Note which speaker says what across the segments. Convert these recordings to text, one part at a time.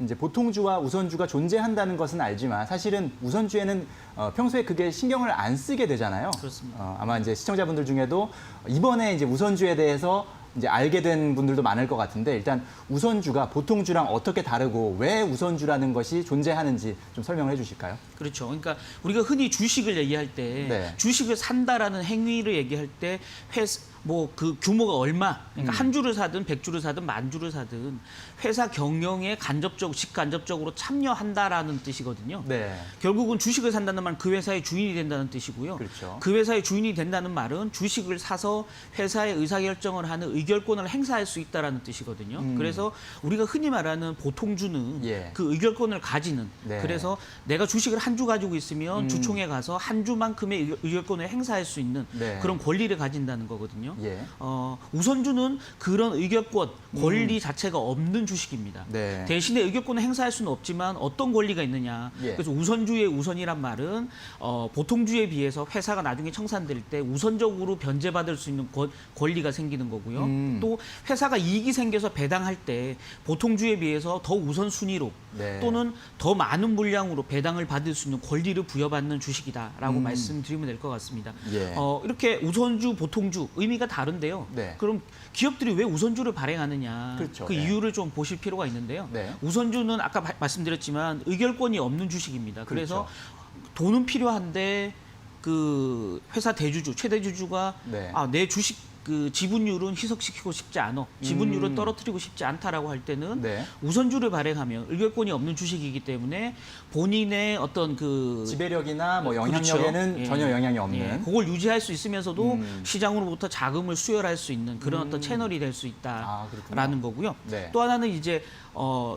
Speaker 1: 이제 보통주와 우선주가 존재한다는 것은 알지만 사실은 우선주에는 어, 평소에 그게 신경을 안 쓰게 되잖아요.
Speaker 2: 그렇습니다.
Speaker 1: 어, 아마 이제 시청자분들 중에도 이번에 이제 우선주에 대해서 이제 알게 된 분들도 많을 것 같은데 일단 우선주가 보통주랑 어떻게 다르고 왜 우선주라는 것이 존재하는지 좀 설명을 해주실까요?
Speaker 2: 그렇죠. 그러니까 우리가 흔히 주식을 얘기할 때
Speaker 1: 네.
Speaker 2: 주식을 산다라는 행위를 얘기할 때 회사 뭐그 규모가 얼마 그러니까
Speaker 1: 음.
Speaker 2: 한 주를 사든 백 주를 사든 만 주를 사든 회사 경영에 간접적 직간접적으로 참여한다라는 뜻이거든요.
Speaker 1: 네.
Speaker 2: 결국은 주식을 산다는 말은 그 회사의 주인이 된다는 뜻이고요.
Speaker 1: 그렇죠.
Speaker 2: 그 회사의 주인이 된다는 말은 주식을 사서 회사의 의사결정을 하는 의 결권을 행사할 수 있다라는 뜻이거든요.
Speaker 1: 음.
Speaker 2: 그래서 우리가 흔히 말하는 보통주는
Speaker 1: 예.
Speaker 2: 그 의결권을 가지는
Speaker 1: 네.
Speaker 2: 그래서 내가 주식을 한 주 가지고 있으면
Speaker 1: 음.
Speaker 2: 주총에 가서 한 주만큼의 의결- 의결권을 행사할 수 있는
Speaker 1: 네.
Speaker 2: 그런 권리를 가진다는 거거든요.
Speaker 1: 예.
Speaker 2: 어, 우선주는 그런 의결권, 권리 자체가 없는 주식입니다.
Speaker 1: 음. 네.
Speaker 2: 대신에 의결권을 행사할 수는 없지만 어떤 권리가 있느냐.
Speaker 1: 예.
Speaker 2: 그래서 우선주의 우선이란 말은 어, 보통주에 비해서 회사가 나중에 청산될 때 우선적으로 변제받을 수 있는 권, 권리가 생기는 거고요.
Speaker 1: 음.
Speaker 2: 또 회사가 이익이 생겨서 배당할 때 보통주에 비해서 더 우선 순위로
Speaker 1: 네.
Speaker 2: 또는 더 많은 물량으로 배당을 받을 수 있는 권리를 부여받는 주식이다라고
Speaker 1: 음.
Speaker 2: 말씀드리면 될 것 같습니다.
Speaker 1: 예.
Speaker 2: 어, 이렇게 우선주, 보통주 의미가 다른데요.
Speaker 1: 네.
Speaker 2: 그럼 기업들이 왜 우선주를 발행하느냐
Speaker 1: 그렇죠.
Speaker 2: 그
Speaker 1: 네.
Speaker 2: 이유를 좀 보실 필요가 있는데요.
Speaker 1: 네.
Speaker 2: 우선주는 아까 바- 말씀드렸지만 의결권이 없는 주식입니다. 그래서
Speaker 1: 그렇죠.
Speaker 2: 돈은 필요한데 그 회사 대주주, 최대주주가
Speaker 1: 네.
Speaker 2: 아, 내 주식 그 지분율은 희석시키고 싶지 않아. 지분율을
Speaker 1: 음.
Speaker 2: 떨어뜨리고 싶지 않다라고 할 때는
Speaker 1: 네.
Speaker 2: 우선주를 발행하면 의결권이 없는 주식이기 때문에 본인의 어떤 그
Speaker 1: 지배력이나 뭐
Speaker 2: 그렇죠.
Speaker 1: 영향력에는
Speaker 2: 예.
Speaker 1: 전혀 영향이 없는.
Speaker 2: 예, 그걸 유지할 수 있으면서도
Speaker 1: 음.
Speaker 2: 시장으로부터 자금을 수혈할 수 있는 그런
Speaker 1: 음.
Speaker 2: 어떤 채널이 될수
Speaker 1: 아.
Speaker 2: 있다라는 거고요.
Speaker 1: 네.
Speaker 2: 또 하나는 이제 어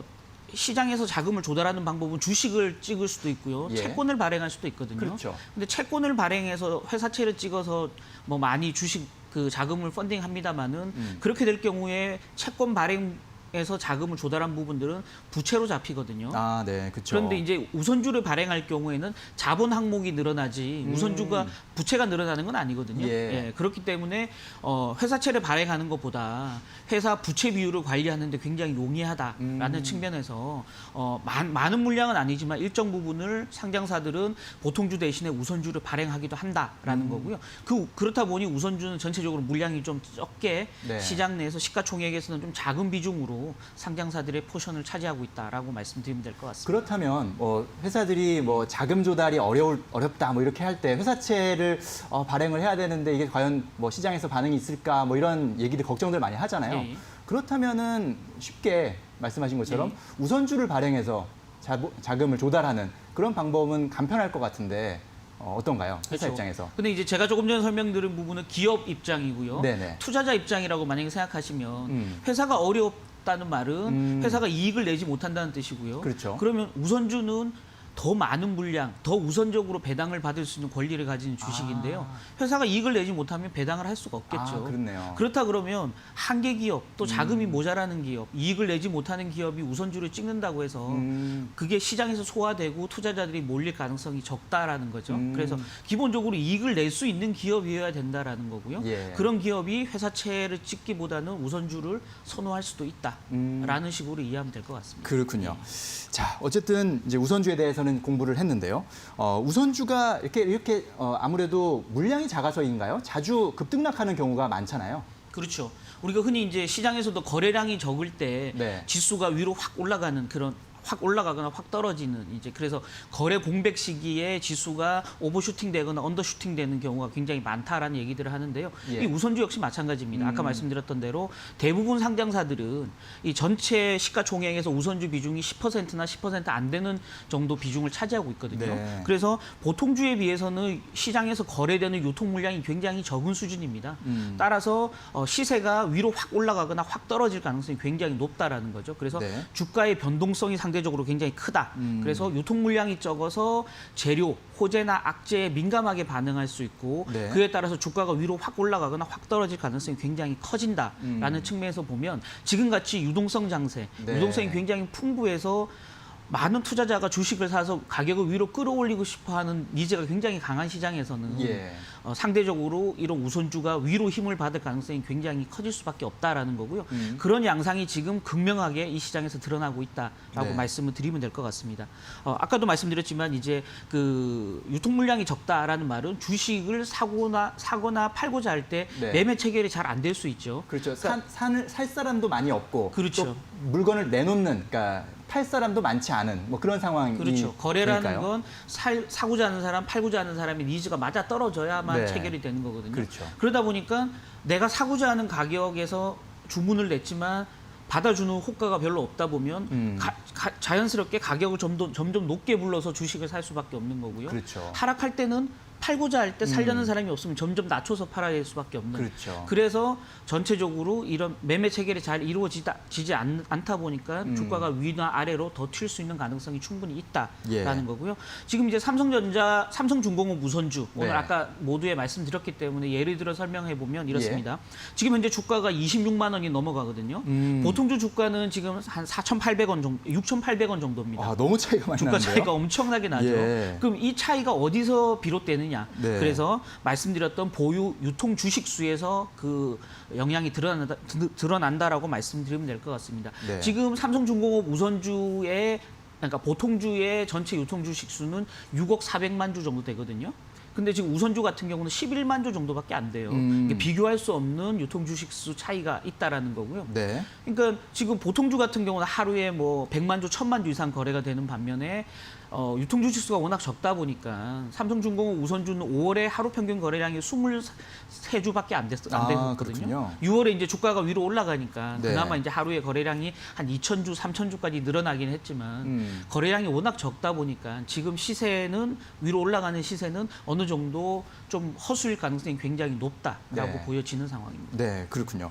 Speaker 2: 시장에서 자금을 조달하는 방법은 주식을 찍을 수도 있고요.
Speaker 1: 예.
Speaker 2: 채권을 발행할 수도 있거든요.
Speaker 1: 그렇죠.
Speaker 2: 근데 채권을 발행해서 회사채를 찍어서 뭐 많이 주식 그 자금을 펀딩합니다마는
Speaker 1: 음.
Speaker 2: 그렇게 될 경우에 채권 발행 에서 자금을 조달한 부분들은 부채로 잡히거든요.
Speaker 1: 아, 네, 그렇죠.
Speaker 2: 그런데 이제 우선주를 발행할 경우에는 자본 항목이 늘어나지
Speaker 1: 음.
Speaker 2: 우선주가 부채가 늘어나는 건 아니거든요.
Speaker 1: 예.
Speaker 2: 그렇기 때문에 어, 회사채를 발행하는 것보다 회사 부채 비율을 관리하는데 굉장히 용이하다라는
Speaker 1: 음.
Speaker 2: 측면에서 어, 많, 많은 물량은 아니지만 일정 부분을 상장사들은 보통주 대신에 우선주를 발행하기도 한다라는
Speaker 1: 음.
Speaker 2: 거고요. 그 그렇다 보니 우선주는 전체적으로 물량이 좀 적게
Speaker 1: 네.
Speaker 2: 시장 내에서 시가총액에서는 좀 작은 비중으로 상장사들의 포션을 차지하고 있다라고 말씀드리면 될 것 같습니다.
Speaker 1: 그렇다면 뭐 회사들이 뭐 자금 조달이 어려울 어렵다 뭐 이렇게 할 때 회사채를 어, 발행을 해야 되는데 이게 과연 뭐 시장에서 반응이 있을까 뭐 이런 얘기들 걱정들 많이 하잖아요.
Speaker 2: 예.
Speaker 1: 그렇다면은 쉽게 말씀하신 것처럼
Speaker 2: 예.
Speaker 1: 우선주를 발행해서 자, 자금을 조달하는 그런 방법은 간편할 것 같은데 어, 어떤가요? 회사
Speaker 2: 그렇죠.
Speaker 1: 입장에서.
Speaker 2: 근데 이제 제가 조금 전에 설명드린 부분은 기업 입장이고요.
Speaker 1: 네네.
Speaker 2: 투자자 입장이라고 만약에 생각하시면
Speaker 1: 음.
Speaker 2: 회사가 어렵 다는 말은
Speaker 1: 음.
Speaker 2: 회사가 이익을 내지 못한다는 뜻이고요.
Speaker 1: 그렇죠.
Speaker 2: 그러면 우선주는 더 많은 물량, 더 우선적으로 배당을 받을 수 있는 권리를 가진 주식인데요. 회사가 이익을 내지 못하면 배당을 할 수가 없겠죠.
Speaker 1: 아, 그렇네요.
Speaker 2: 그렇다 그러면 한계 기업, 또 자금이 모자라는 기업, 이익을 내지 못하는 기업이 우선주를 찍는다고 해서
Speaker 1: 음,
Speaker 2: 그게 시장에서 소화되고 투자자들이 몰릴 가능성이 적다라는 거죠.
Speaker 1: 음.
Speaker 2: 그래서 기본적으로 이익을 낼 수 있는 기업이어야 된다라는 거고요.
Speaker 1: 예.
Speaker 2: 그런 기업이 회사채를 찍기보다는 우선주를 선호할 수도 있다라는
Speaker 1: 음.
Speaker 2: 식으로 이해하면 될 것 같습니다.
Speaker 1: 그렇군요. 자, 어쨌든 이제 우선주에 대해서 는 공부를 했는데요. 어, 우선주가 이렇게 이렇게 어, 아무래도 물량이 작아서인가요? 자주 급등락하는 경우가 많잖아요.
Speaker 2: 그렇죠. 우리가 흔히 이제 시장에서도 거래량이 적을 때
Speaker 1: 네.
Speaker 2: 지수가 위로 확 올라가는 그런 확 올라가거나 확 떨어지는 이제 그래서 거래 공백 시기에 지수가 오버슈팅 되거나 언더슈팅 되는 경우가 굉장히 많다라는 얘기들을 하는데요.
Speaker 1: 예.
Speaker 2: 이 우선주 역시 마찬가지입니다. 아까
Speaker 1: 음.
Speaker 2: 말씀드렸던 대로 대부분 상장사들은 이 전체 시가총액에서 우선주 비중이 10%나 10%안 되는 정도 비중을 차지하고 있거든요.
Speaker 1: 네.
Speaker 2: 그래서 보통주에 비해서는 시장에서 거래되는 유통 물량이 굉장히 적은 수준입니다.
Speaker 1: 음.
Speaker 2: 따라서 어, 시세가 위로 확 올라가거나 확 떨어질 가능성이 굉장히 높다라는 거죠. 그래서
Speaker 1: 네.
Speaker 2: 주가의 변동성이 상 대적으로 굉장히 크다.
Speaker 1: 음.
Speaker 2: 그래서 유통 물량이 적어서 재료, 호재나 악재에 민감하게 반응할 수 있고
Speaker 1: 네.
Speaker 2: 그에 따라서 주가가 위로 확 올라가거나 확 떨어질 가능성이 굉장히 커진다라는
Speaker 1: 음.
Speaker 2: 측면에서 보면 지금같이 유동성 장세,
Speaker 1: 네.
Speaker 2: 유동성이 굉장히 풍부해서 많은 투자자가 주식을 사서 가격을 위로 끌어올리고 싶어하는 니즈가 굉장히 강한 시장에서는
Speaker 1: 예.
Speaker 2: 어, 상대적으로 이런 우선주가 위로 힘을 받을 가능성이 굉장히 커질 수밖에 없다라는 거고요.
Speaker 1: 음.
Speaker 2: 그런 양상이 지금 극명하게 이 시장에서 드러나고 있다라고
Speaker 1: 네.
Speaker 2: 말씀을 드리면 될 것 같습니다. 어, 아까도 말씀드렸지만 이제 그 유통 물량이 적다라는 말은 주식을 사거나 사거나 팔고자 할때
Speaker 1: 네.
Speaker 2: 매매 체결이 잘 안 될 수 있죠.
Speaker 1: 그렇죠. 산, 산을 살 사람도 많이 없고
Speaker 2: 그렇죠.
Speaker 1: 또 물건을 내놓는 그러니까 팔 사람도 많지 않은 뭐 그런 상황이
Speaker 2: 그렇죠. 거래라는
Speaker 1: 되니까요.
Speaker 2: 건 살, 사고자 하는 사람, 팔고자 하는 사람의 니즈가 맞아 떨어져야만
Speaker 1: 네.
Speaker 2: 체결이 되는 거거든요.
Speaker 1: 그렇죠.
Speaker 2: 그러다 보니까 내가 사고자 하는 가격에서 주문을 냈지만 받아주는 호가가 별로 없다 보면
Speaker 1: 음.
Speaker 2: 가- 가- 자연스럽게 가격을 점점, 점점 높게 불러서 주식을 살 수밖에 없는 거고요.
Speaker 1: 그렇죠.
Speaker 2: 하락할 때는 팔고자 할 때 살려는 사람이 없으면 점점 낮춰서 팔아야 될 수밖에 없는.
Speaker 1: 그렇죠.
Speaker 2: 그래서 전체적으로 이런 매매 체결이 잘 이루어지지 않, 않다 보니까
Speaker 1: 음.
Speaker 2: 주가가 위나 아래로 더 튈 수 있는 가능성이 충분히 있다라는
Speaker 1: 예.
Speaker 2: 거고요. 지금 이제 삼성전자, 삼성중공업 우선주 오늘
Speaker 1: 네.
Speaker 2: 아까 모두에 말씀드렸기 때문에 예를 들어 설명해 보면 이렇습니다.
Speaker 1: 예.
Speaker 2: 지금 현재 주가가 26만 원이 넘어가거든요.
Speaker 1: 음.
Speaker 2: 보통주 주가는 지금 한 4,800원 정도, 6,800원 정도입니다.
Speaker 1: 아, 너무 차이가 많이
Speaker 2: 주가
Speaker 1: 나는데요.
Speaker 2: 차이가 엄청나게 나죠.
Speaker 1: 예.
Speaker 2: 그럼 이 차이가 어디서 비롯되 느냐?
Speaker 1: 네.
Speaker 2: 그래서 말씀드렸던 보유 유통 주식 수에서 그 영향이 드러난다, 드- 드러난다라고 말씀드리면 될 것 같습니다.
Speaker 1: 네.
Speaker 2: 지금 삼성중공업 우선주의 그러니까 보통주의 전체 유통 주식 수는 6억 400만 주 정도 되거든요. 근데 지금 우선주 같은 경우는 11만 주 정도밖에 안 돼요.
Speaker 1: 음.
Speaker 2: 비교할 수 없는 유통 주식 수 차이가 있다라는 거고요.
Speaker 1: 네.
Speaker 2: 그러니까 지금 보통주 같은 경우는 하루에 뭐 100만 주, 1000만 주 이상 거래가 되는 반면에 어, 유통주 지수가 워낙 적다 보니까 삼성중공업 우선주는 5월에 하루 평균 거래량이 23주밖에 안, 됐, 안
Speaker 1: 아,
Speaker 2: 되거든요.
Speaker 1: 그렇군요.
Speaker 2: 6월에 이제 주가가 위로 올라가니까
Speaker 1: 네.
Speaker 2: 그나마 이제 하루에 거래량이 한 2,000주, 3,000주까지 늘어나긴 했지만
Speaker 1: 음.
Speaker 2: 거래량이 워낙 적다 보니까 지금 시세는 위로 올라가는 시세는 어느 정도 좀 허수일 가능성이 굉장히 높다라고
Speaker 1: 네.
Speaker 2: 보여지는 상황입니다.
Speaker 1: 네, 그렇군요.